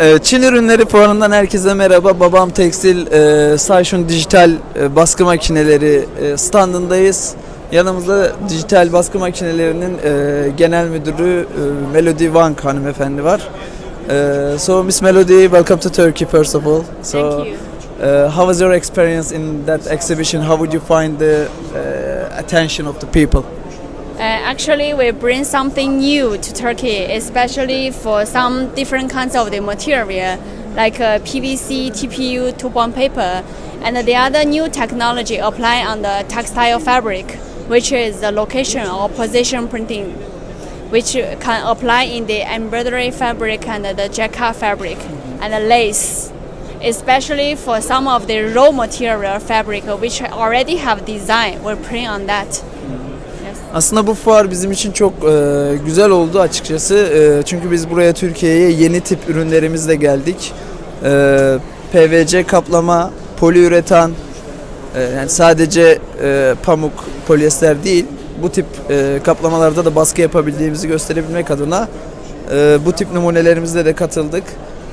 Ee, Çin ürünleri fuarından herkese merhaba. Babam Tekstil, e, Sayşun Dijital e, baskı makineleri e, standındayız. Yanımızda dijital baskı makinelerinin e, genel müdürü e, Melody Wang hanımefendi var. E, so Miss Melody, welcome to Turkey first of all. So, Thank you. Uh, how was your experience in that exhibition? How would you find the uh, attention of the people? Uh, actually, we bring something new to Turkey, especially for some different kinds of the material, like uh, PVC, TPU, two-bond paper, and the other new technology applied on the textile fabric, which is the location or position printing, which can apply in the embroidery fabric and the jacquard fabric and the lace. Especially for some of the raw material fabric, which already have design, we print on that. Aslında bu fuar bizim için çok e, güzel oldu açıkçası. E, çünkü biz buraya Türkiye'ye yeni tip ürünlerimizle geldik. E, PVC kaplama, poliüretan, e, yani sadece e, pamuk, polyester değil, bu tip e, kaplamalarda da baskı yapabildiğimizi gösterebilmek adına e, bu tip numunelerimizle de katıldık.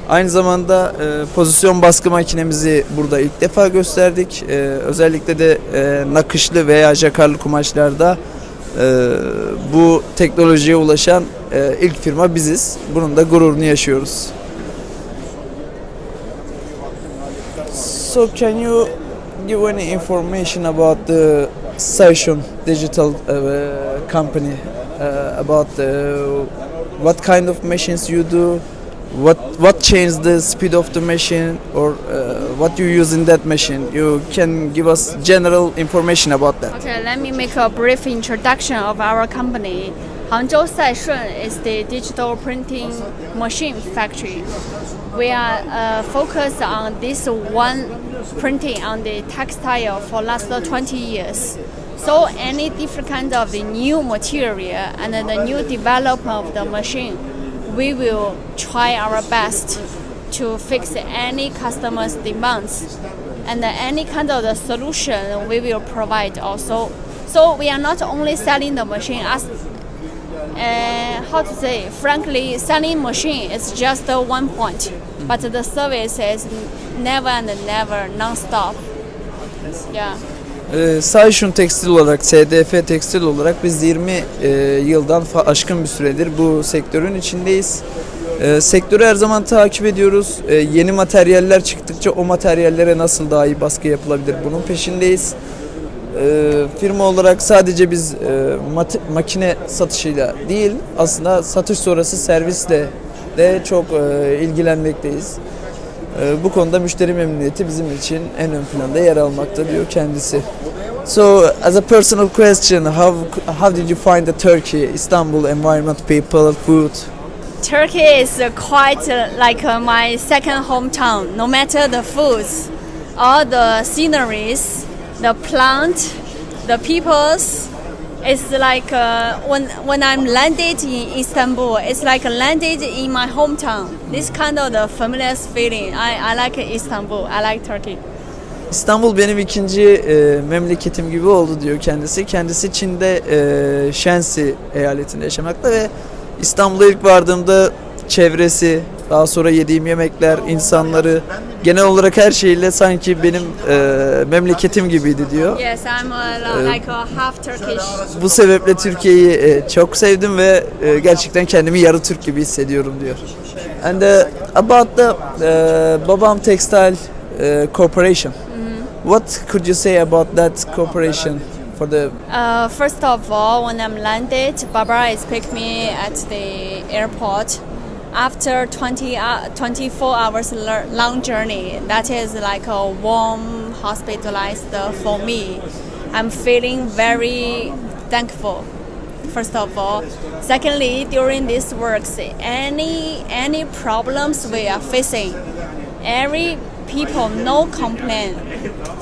Aynı zamanda e, pozisyon baskı makinemizi burada ilk defa gösterdik. E, özellikle de e, nakışlı veya jakarlı kumaşlarda e, bu teknolojiye ulaşan e, ilk firma biziz. Bunun da gururunu yaşıyoruz. So can you give any information about the Session Digital uh, company uh, about uh, what kind of machines you do, what what changed the speed of the machine, or uh, what you use in that machine? You can give us general information about that. Okay, let me make a brief introduction of our company. Hangzhou Saishun is the digital printing machine factory. We are uh, focused on this one printing on the textile for last 20 years. So any different kind of the new material and the new development of the machine, we will try our best to fix any customer's demands. And any kind of the solution we will provide also. So we are not only selling the machine as uh, how to say frankly selling machine is just one point. But the service is never and never non-stop. Yeah Ee, Sayşun Tekstil olarak, SDF Tekstil olarak biz 20 e, yıldan aşkın bir süredir bu sektörün içindeyiz. E, sektörü her zaman takip ediyoruz. E, yeni materyaller çıktıkça o materyallere nasıl daha iyi baskı yapılabilir bunun peşindeyiz. E, firma olarak sadece biz e, makine satışıyla değil aslında satış sonrası servisle de çok e, ilgilenmekteyiz. Ee, Bu konuda müşteri memnuniyeti bizim için en ön planda yer almakta diyor kendisi. So as a personal question, how how did you find the Turkey, Istanbul environment, people, food? Turkey is quite like uh, my second hometown. No matter the foods, all the sceneries, the plant, the peoples, it's like uh, when when I'm landed in Istanbul, it's like landed in my hometown. This kind of the familiar feeling. I, I like Istanbul. I like Turkey. İstanbul benim ikinci e, memleketim gibi oldu diyor kendisi. Kendisi Çin'de e, Shensi eyaletinde yaşamakta ve İstanbul'a ilk vardığımda çevresi, daha sonra yediğim yemekler, insanları, genel olarak her şeyle sanki benim e, memleketim gibiydi diyor. Yes, I'm uh, like a half Turkish. Bu sebeple Türkiye'yi e, çok sevdim ve e, gerçekten kendimi yarı Türk gibi hissediyorum diyor. And uh, about the uh, Babam Textile uh, Corporation. What could you say about that corporation for the Uh, first of all, when I'm landed, Barbara has picked me at the airport. After 20, uh, 24 hours long journey, that is like a warm hospitalized for me. I'm feeling very thankful. First of all, secondly, during these works, any any problems we are facing, every people no complaint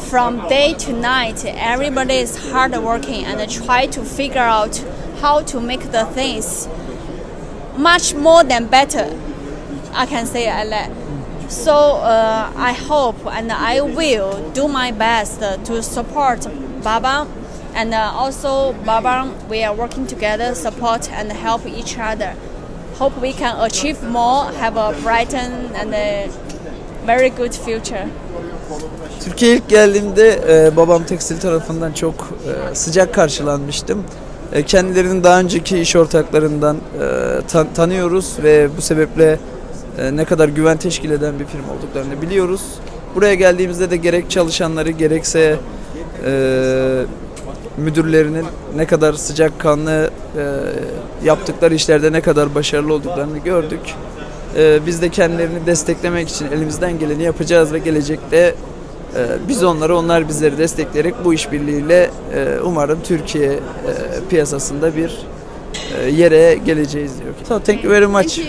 from day to night everybody is hard working and try to figure out how to make the things much more than better i can say like that so uh, i hope and i will do my best to support baba and uh, also baba we are working together support and help each other hope we can achieve more, have a brighten and a very good future. Türkiye'ye ilk geldiğimde e, babam tekstil tarafından çok e, sıcak karşılanmıştım. E, kendilerinin daha önceki iş ortaklarından e, tan- tanıyoruz ve bu sebeple e, ne kadar güven teşkil eden bir firma olduklarını biliyoruz. Buraya geldiğimizde de gerek çalışanları gerekse müdürlerinin ne kadar sıcakkanlı yaptıkları işlerde ne kadar başarılı olduklarını gördük. Biz de kendilerini desteklemek için elimizden geleni yapacağız ve gelecekte Biz onları, onlar bizleri destekleyerek bu işbirliğiyle e, umarım Türkiye e, piyasasında bir e, yere geleceğiz diyor. So thank you very much.